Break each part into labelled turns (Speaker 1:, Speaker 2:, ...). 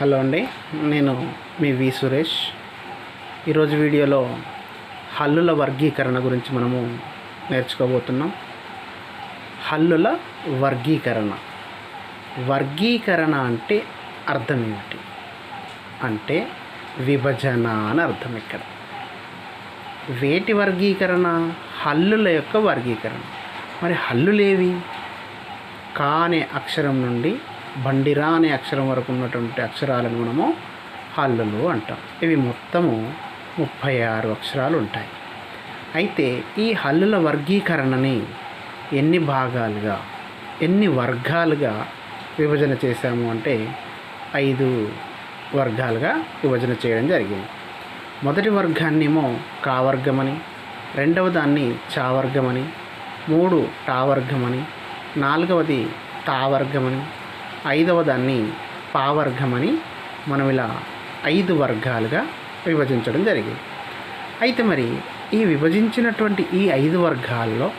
Speaker 1: Hello అండి నేను మీ వి సురేష్. ఈరోజు వీడియోలో హల్లుల వర్గీకరణ గురించి మనము నేర్చుకోబోతున్నాం. హల్లుల వర్గీకరణ. వర్గీకరణ అంటే అర్థం ఏమిటి? అంటే విభజన అని అర్థం ఇక్కడ. వేటి వర్గీకరణ? హల్లుల యొక్క వర్గీకరణ. మరి హల్లులేవి? కానే అక్షరం నుండి బండిరా అనే అక్షరం వరకు ఉన్నటువంటి అక్షరాలను మనము హల్లులు అంటాం. ఇవి మొత్తము ముప్పై ఆరు అక్షరాలు ఉంటాయి. అయితే ఈ హల్లుల వర్గీకరణని ఎన్ని భాగాలుగా ఎన్ని వర్గాలుగా విభజన చేశాము అంటే ఐదు వర్గాలుగా విభజన చేయడం జరిగింది. మొదటి వర్గాన్నేమో కావర్గమని రెండవ దాన్ని చావర్గమని మూడు టావర్గమని నాలుగవది తావర్గమని ఐదవ దాన్ని పావర్గం అని మనం ఇలా ఐదు వర్గాలుగా విభజించడం జరిగింది. అయితే మరి ఈ విభజించినటువంటి ఈ ఐదు వర్గాల్లో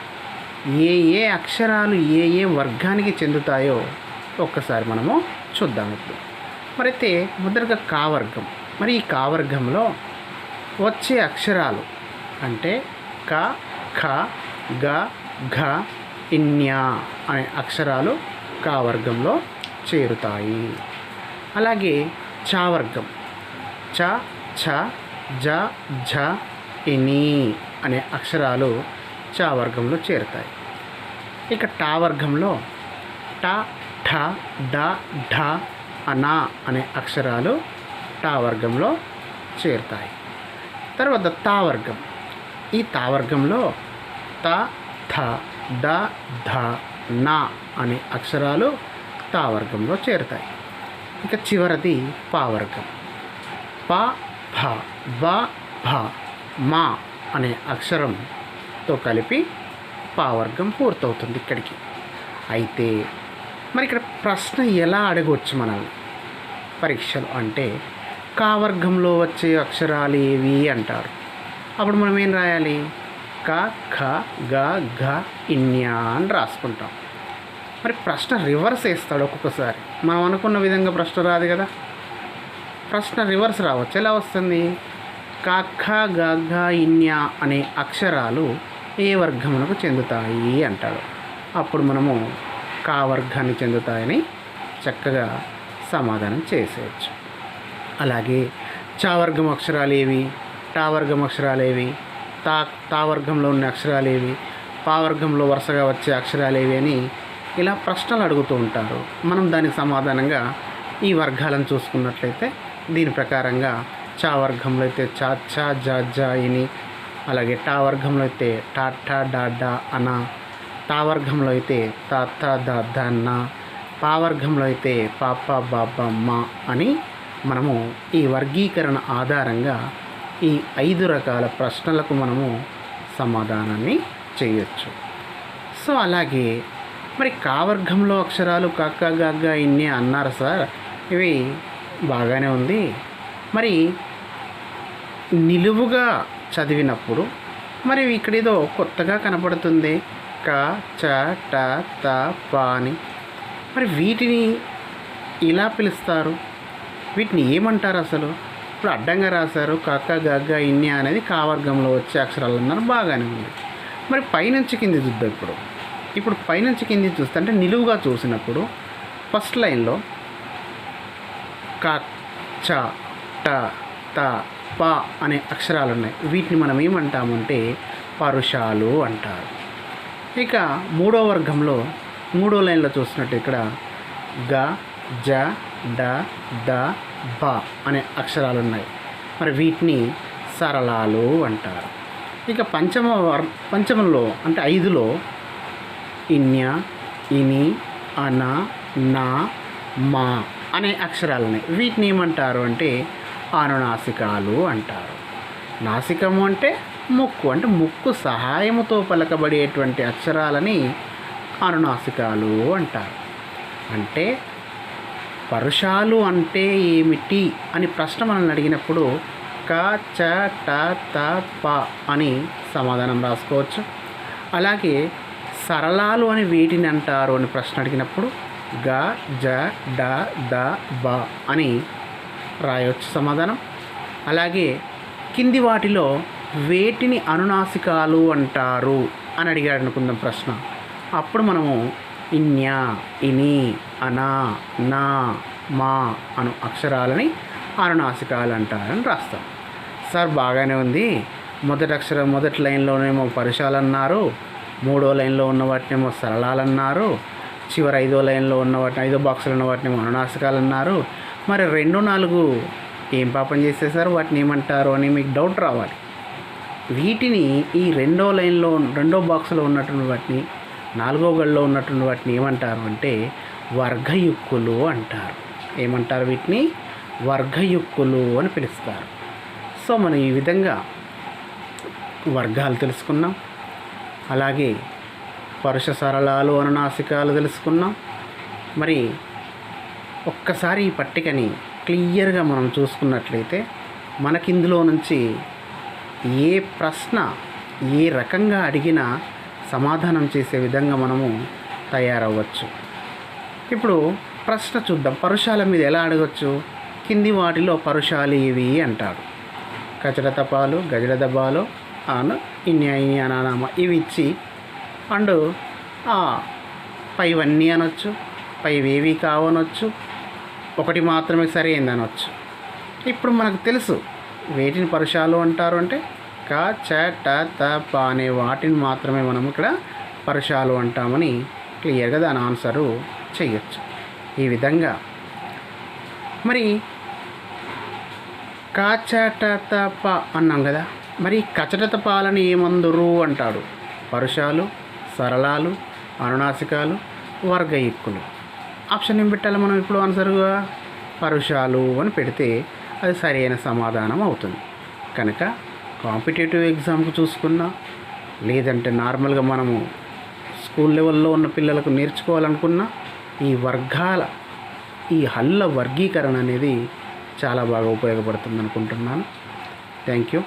Speaker 1: ఏ ఏ అక్షరాలు ఏ ఏ వర్గానికి చెందుతాయో ఒక్కసారి మనము చూద్దాం ఇప్పుడు. మరైతే మొదటగా కావర్గం. మరి ఈ కావర్గంలో వచ్చే అక్షరాలు అంటే క ఖ గ ఘ ఇన్యా అనే అక్షరాలు కా వర్గంలో చేరుతాయి. అలాగే చా వర్గం. చ ఛ జ ఝ ఇని అనే అక్షరాలు చా వర్గంలో చేరుతాయి. ఇక టా వర్గంలో ట ఠ డ ఢ అనా అనే అక్షరాలు టా వర్గంలో చేరుతాయి. తర్వాత తా వర్గం. ఈ తా వర్గంలో త థ డ ధ నా అనే అక్షరాలు తావర్గంలో చేరుతాయి. ఇక చివరిది పావర్గం. ప భ బ భ మా అనే అక్షరంతో కలిపి పావర్గం పూర్తవుతుంది ఇక్కడికి. అయితే మరి ఇక్కడ ప్రశ్న ఎలా అడగవచ్చు మనల్ని? పరీక్షలు అంటే కా వర్గంలో వచ్చే అక్షరాలు ఏవి అంటారు? అప్పుడు మనం ఏం రాయాలి? క ఖ గ ఘ ఇన్యా అని రాసుకుంటాం. మరి ప్రశ్న రివర్స్ వేస్తాడు ఒక్కొక్కసారి. మనం అనుకున్న విధంగా ప్రశ్న రాదు కదా. ప్రశ్న రివర్స్ రావచ్చు. ఎలా వస్తుంది? కాఖ ఖ ఇన్య ఇన్యా అనే అక్షరాలు ఏ వర్గమునకు చెందుతాయి అంటాడు. అప్పుడు మనము కా వర్గాన్ని చెందుతాయని చక్కగా సమాధానం చేసేయచ్చు. అలాగే చావర్గం అక్షరాలు ఏవి? టావర్గం అక్షరాలు ఏవి? తా తావర్గంలో ఉన్న అక్షరాలు ఏవి? పావర్గంలో వరుసగా వచ్చే అక్షరాలు ఏవి అని ఇలా ప్రశ్నలు అడుగుతూ ఉంటారు. మనం దానికి సమాధానంగా ఈ వర్గాలను చూసుకున్నట్లయితే దీని ప్రకారంగా చా వర్గంలో అయితే చా చా జా జా ఇని అలాగే టా వర్గంలో అయితే టా టా డా డా అన టా వర్గంలో అయితే తా తా దా దా పా వర్గంలో అయితే పాప బాబా మా అని మనము ఈ వర్గీకరణ ఆధారంగా ఈ ఐదు రకాల ప్రశ్నలకు మనము సమాధానాన్ని చేయొచ్చు. సో అలాగే మరి కా వర్గంలో అక్షరాలు కక్క గగ్గ ఇన్ని అన్నారు సార్. ఇవి బాగానే ఉంది. మరి నిలువుగా చదివినప్పుడు మరి ఇక్కడ ఏదో కొత్తగా కనపడుతుంది. క చ ట త ప అని. మరి వీటిని ఇలా పిలుస్తారు. వీటిని ఏమంటారు అసలు? ఇప్పుడు అడ్డంగా రాశారు కక్క గగ్గ ఇన్ని అనేది కా వర్గంలో వచ్చే అక్షరాలు అన్నారు. బాగానే ఉంది. మరి పైనుంచి కింది చూద్దాం ఇప్పుడు. ఇప్పుడు పైనుంచి కింది చూస్తే అంటే నిలువుగా చూసినప్పుడు ఫస్ట్ లైన్లో క చ ట త ప అనే అక్షరాలు ఉన్నాయి వీటిని మనం ఏమంటామంటే పరుషాలు అంటారు. ఇక మూడో వర్గంలో మూడో లైన్లో చూసినట్టు ఇక్కడ గ జ డ ద బ అనే అక్షరాలు ఉన్నాయి మరి వీటిని సరళాలు అంటారు. ఇక పంచమ వర్ పంచమంలో అంటే ఐదులో ఇన్య ఇని అన నా మా అనే అక్షరాలని వీటిని ఏమంటారు అంటే అనునాసికాలు అంటారు. నాసికము అంటే ముక్కు అంటే ముక్కు సహాయముతో పలకబడేటువంటి అక్షరాలని అనునాసికాలు అంటారు. అంటే పరుషాలు అంటే ఏమిటి అని ప్రశ్న మనల్ని అడిగినప్పుడు క చ ట త ప అని సమాధానం రాసుకోవచ్చు. అలాగే సరళాలు అని వీటిని అంటారు అని ప్రశ్న అడిగినప్పుడు గ జ డ ద బ అని రాయవచ్చు సమాధానం. అలాగే కింది వాటిలో వేటిని అనునాసికాలు అంటారు అని అడిగాడు అనుకుందాం ప్రశ్న. అప్పుడు మనము ఇన్యా ఇని అనా నా మా అను అక్షరాలని అనునాసికాలు అంటారని రాస్తాం. సార్ బాగానే ఉంది. మొదటి అక్షరం మొదటి లైన్లోనేమో పరుషాలు అన్నారు మూడో లైన్లో ఉన్న వాటినేమో సరళాలు అన్నారు చివరి ఐదో లైన్లో ఉన్న వాటిని ఐదో బాక్సులు ఉన్న వాటినేమో అనునాశకాలు అన్నారు మరి రెండు నాలుగు ఏం పాపం చేసేసారు వాటిని ఏమంటారు అని మీకు డౌట్ రావాలి. వీటిని ఈ రెండో లైన్లో రెండో బాక్స్లో ఉన్నటువంటి వాటిని నాలుగో గడిలో ఉన్నటువంటి వాటిని ఏమంటారు అంటే వర్గయుక్కులు అంటారు. ఏమంటారు వీటిని? వర్గయుక్కులు అని పిలుస్తారు. సో మనం ఈ విధంగా వర్గాలు తెలుసుకున్నాం అలాగే పరుష సరళాలు అనునాసికాలు తెలుసుకున్నాం. మరి ఒక్కసారి ఈ పట్టికని క్లియర్గా మనం చూసుకున్నట్లయితే మనకి ఇందులో నుంచి ఏ ప్రశ్న ఏ రకంగా అడిగినా సమాధానం చేసే విధంగా మనము తయారవ్వచ్చు. ఇప్పుడు ప్రశ్న చూద్దాం. పరుషాల మీద ఎలా అడగచ్చు? కింది వాటిలో పరుషాలు ఇవి అంటాడు కచడతపాలు గజడదబాలు అను ఇన్యా ఇన్యా ఇవి ఇచ్చి అండ్ పైవన్నీ అనొచ్చు పైవేవి కావనొచ్చు ఒకటి మాత్రమే సరైంది అనొచ్చు ఇప్పుడు మనకు తెలుసు వేటిని పరుషాలు అంటారు అంటే క చ ట త ప అనే వాటిని మాత్రమే మనం ఇక్కడ పరుషాలు అంటామని క్లియర్గా దాని ఆన్సరు చేయొచ్చు ఈ విధంగా మరి కాచటత ప అన్నాం కదా? మరి కచటత పాలన ఏమందురు అంటాడు. పరుషాలు సరళాలు అనునాసికాలు వర్గయుక్కులు ఆప్షన్ ఏం పెట్టాలి మనం ఇప్పుడు ఆన్సర్గా? పరుషాలు అని పెడితే అది సరైన సమాధానం అవుతుంది. కనుక కాంపిటేటివ్ ఎగ్జామ్కి చూసుకున్నా లేదంటే నార్మల్గా మనము స్కూల్ లెవెల్లో ఉన్న పిల్లలకు నేర్చుకోవాలనుకున్నా ఈ వర్గాల ఈ హల్ల వర్గీకరణ అనేది చాలా బాగా ఉపయోగపడుతుంది అనుకుంటున్నాను థ్యాంక్ యూ.